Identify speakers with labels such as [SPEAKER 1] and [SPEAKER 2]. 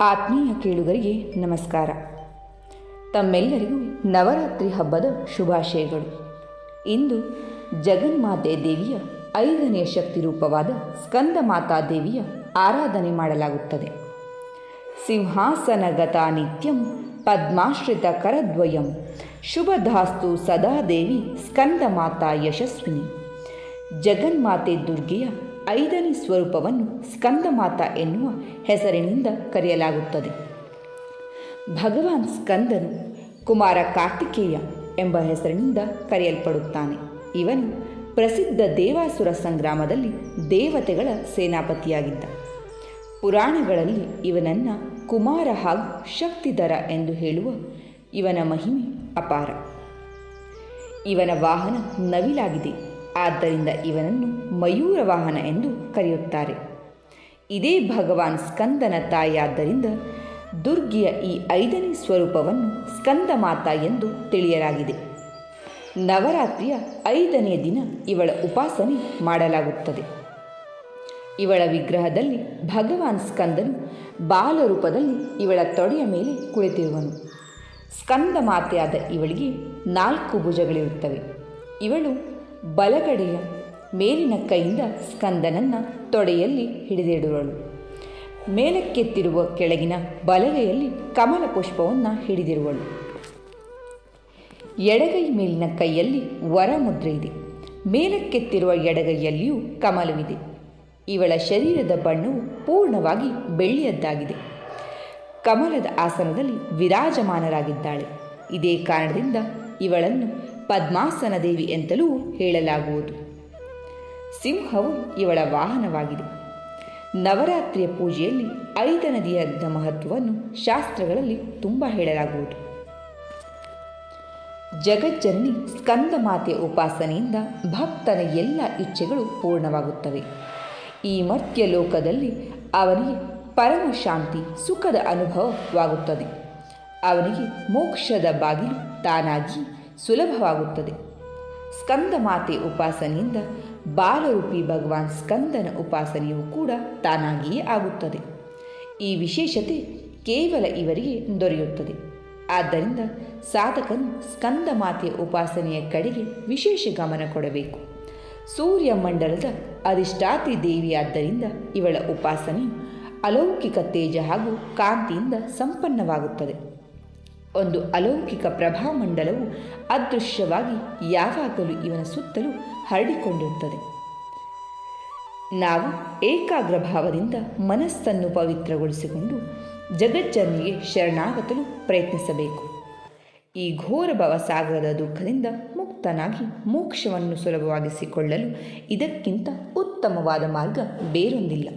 [SPEAKER 1] ಆತ್ಮೀಯ ಕೇಳುಗರಿಗೆ ನಮಸ್ಕಾರ. ತಮ್ಮೆಲ್ಲರಿಗೂ ನವರಾತ್ರಿ ಹಬ್ಬದ ಶುಭಾಶಯಗಳು. ಇಂದು ಜಗನ್ಮಾತೆ ದೇವಿಯ ಐದನೆಯ ಶಕ್ತಿ ರೂಪವಾದ ಸ್ಕಂದ ಮಾತಾ ದೇವಿಯ ಆರಾಧನೆ ಮಾಡಲಾಗುತ್ತದೆ. ಸಿಂಹಾಸನಗತ ನಿತ್ಯಂ ಪದ್ಮಾಶ್ರಿತ ಕರದ್ವಯಂ ಶುಭಧಾಸ್ತು ಸದಾ ದೇವಿ ಸ್ಕಂದ ಮಾತಾ ಯಶಸ್ವಿನಿ. ಜಗನ್ಮಾತೆ ದುರ್ಗೆಯ ಐದನೇ ಸ್ವರೂಪವನ್ನು ಸ್ಕಂದಮಾತಾ ಎನ್ನುವ ಹೆಸರಿನಿಂದ ಕರೆಯಲಾಗುತ್ತದೆ. ಭಗವಾನ್ ಸ್ಕಂದನು ಕುಮಾರ ಕಾರ್ತಿಕೇಯ ಎಂಬ ಹೆಸರಿನಿಂದ ಕರೆಯಲ್ಪಡುತ್ತಾನೆ. ಇವನು ಪ್ರಸಿದ್ಧ ದೇವಾಸುರ ಸಂಗ್ರಾಮದಲ್ಲಿ ದೇವತೆಗಳ ಸೇನಾಪತಿಯಾಗಿದ್ದ. ಪುರಾಣಗಳಲ್ಲಿ ಇವನನ್ನು ಕುಮಾರ ಹಾಗೂ ಶಕ್ತಿಧರ ಎಂದು ಹೇಳುವ ಇವನ ಮಹಿಮೆ ಅಪಾರ. ಇವನ ವಾಹನ ನವಿಲಾಗಿದೆ. ಆದ್ದರಿಂದ ಇವನನ್ನು ಮಯೂರ ವಾಹನ ಎಂದು ಕರೆಯುತ್ತಾರೆ. ಇದೇ ಭಗವಾನ್ ಸ್ಕಂದನ ತಾಯಿಯಾದ್ದರಿಂದ ದುರ್ಗಿಯ ಈ ಐದನೇ ಸ್ವರೂಪವನ್ನು ಸ್ಕಂದ ಮಾತಾ ಎಂದು ತಿಳಿಯಲಾಗಿದೆ. ನವರಾತ್ರಿಯ ಐದನೇ ದಿನ ಇವಳ ಉಪಾಸನೆ ಮಾಡಲಾಗುತ್ತದೆ. ಇವಳ ವಿಗ್ರಹದಲ್ಲಿ ಭಗವಾನ್ ಸ್ಕಂದನು ಬಾಲರೂಪದಲ್ಲಿ ಇವಳ ತೊಡೆಯ ಮೇಲೆ ಕುಳಿತಿರುವನು. ಸ್ಕಂದ ಮಾತೆಯಾದ ಇವಳಿಗೆ ನಾಲ್ಕು ಭುಜಗಳಿರುತ್ತವೆ. ಇವಳು ಬಲಗಡೆಯ ಮೇಲಿನ ಕೈಯಿಂದ ಸ್ಕಂದನನ್ನು ತೊಡೆಯಲ್ಲಿ ಹಿಡಿದಿಡುವಳು. ಮೇಲಕ್ಕೆತ್ತಿರುವ ಕೆಳಗಿನ ಬಲಗೈಯಲ್ಲಿ ಕಮಲ ಪುಷ್ಪವನ್ನು ಹಿಡಿದಿರುವಳು. ಎಡಗೈ ಮೇಲಿನ ಕೈಯಲ್ಲಿ ವರಮುದ್ರೆ ಇದೆ. ಮೇಲಕ್ಕೆತ್ತಿರುವ ಎಡಗೈಯಲ್ಲಿಯೂ ಕಮಲವಿದೆ. ಇವಳ ಶರೀರದ ಬಣ್ಣವು ಪೂರ್ಣವಾಗಿ ಬೆಳ್ಳಿಯದ್ದಾಗಿದೆ. ಕಮಲದ ಆಸನದಲ್ಲಿ ವಿರಾಜಮಾನರಾಗಿದ್ದಾಳೆ. ಇದೇ ಕಾರಣದಿಂದ ಇವಳನ್ನು ಪದ್ಮಾಸನ ದೇವಿ ಎಂತಲೂ ಹೇಳಲಾಗುವುದು. ಸಿಂಹವು ಇವಳ ವಾಹನವಾಗಿದೆ. ನವರಾತ್ರಿಯ ಪೂಜೆಯಲ್ಲಿ ಐದ ನದಿಯ ಮಹತ್ವವನ್ನು ಶಾಸ್ತ್ರಗಳಲ್ಲಿ ತುಂಬ ಹೇಳಲಾಗುವುದು. ಜಗಜ್ಜನ್ನಿ ಸ್ಕಂದ ಮಾತೆಯ ಉಪಾಸನೆಯಿಂದ ಭಕ್ತನ ಎಲ್ಲ ಇಚ್ಛೆಗಳು ಪೂರ್ಣವಾಗುತ್ತವೆ. ಈ ಮರ್ತ್ಯ ಲೋಕದಲ್ಲಿ ಅವನಿಗೆ ಪರಮ ಶಾಂತಿ, ಸುಖದ ಅನುಭವವಾಗುತ್ತದೆ. ಅವನಿಗೆ ಮೋಕ್ಷದ ಬಾಗಿಲು ತಾನಾಗಿ ಸುಲಭವಾಗುತ್ತದೆ. ಸ್ಕಂದ ಮಾತೆ ಉಪಾಸನೆಯಿಂದ ಬಾಲರೂಪಿ ಭಗವಾನ್ ಸ್ಕಂದನ ಉಪಾಸನೆಯೂ ಕೂಡ ತಾನಾಗಿಯೇ ಆಗುತ್ತದೆ. ಈ ವಿಶೇಷತೆ ಕೇವಲ ಇವರಿಗೆ ದೊರೆಯುತ್ತದೆ. ಆದ್ದರಿಂದ ಸಾಧಕನು ಸ್ಕಂದ ಮಾತೆಯ ಉಪಾಸನೆಯ ಕಡೆಗೆ ವಿಶೇಷ ಗಮನ ಕೊಡಬೇಕು. ಸೂರ್ಯ ಮಂಡಲದ ಅಧಿಷ್ಠಾತ್ರಿ ದೇವಿಯಾದ್ದರಿಂದ ಇವಳ ಉಪಾಸನೆಯು ಅಲೌಕಿಕ ತೇಜ ಹಾಗೂ ಕಾಂತಿಯಿಂದ ಸಂಪನ್ನವಾಗುತ್ತದೆ. ಒಂದು ಅಲೌಕಿಕ ಪ್ರಭಾಮಂಡಲವು ಅದೃಶ್ಯವಾಗಿ ಯಾವಾಗಲೂ ಇವನ ಸುತ್ತಲೂ ಹರಡಿಕೊಂಡಿರುತ್ತದೆ. ನಾವು ಏಕಾಗ್ರ ಭಾವದಿಂದ ಮನಸ್ಸನ್ನು ಪವಿತ್ರಗೊಳಿಸಿಕೊಂಡು ಜಗಜ್ಜನಿಗೆ ಶರಣಾಗತಲು ಪ್ರಯತ್ನಿಸಬೇಕು. ಈ ಘೋರ ಭವಸಾಗರದ ದುಃಖದಿಂದ ಮುಕ್ತನಾಗಿ ಮೋಕ್ಷವನ್ನು ಸುಲಭವಾಗಿಸಿಕೊಳ್ಳಲು ಇದಕ್ಕಿಂತ ಉತ್ತಮವಾದ ಮಾರ್ಗ ಬೇರೊಂದಿಲ್ಲ.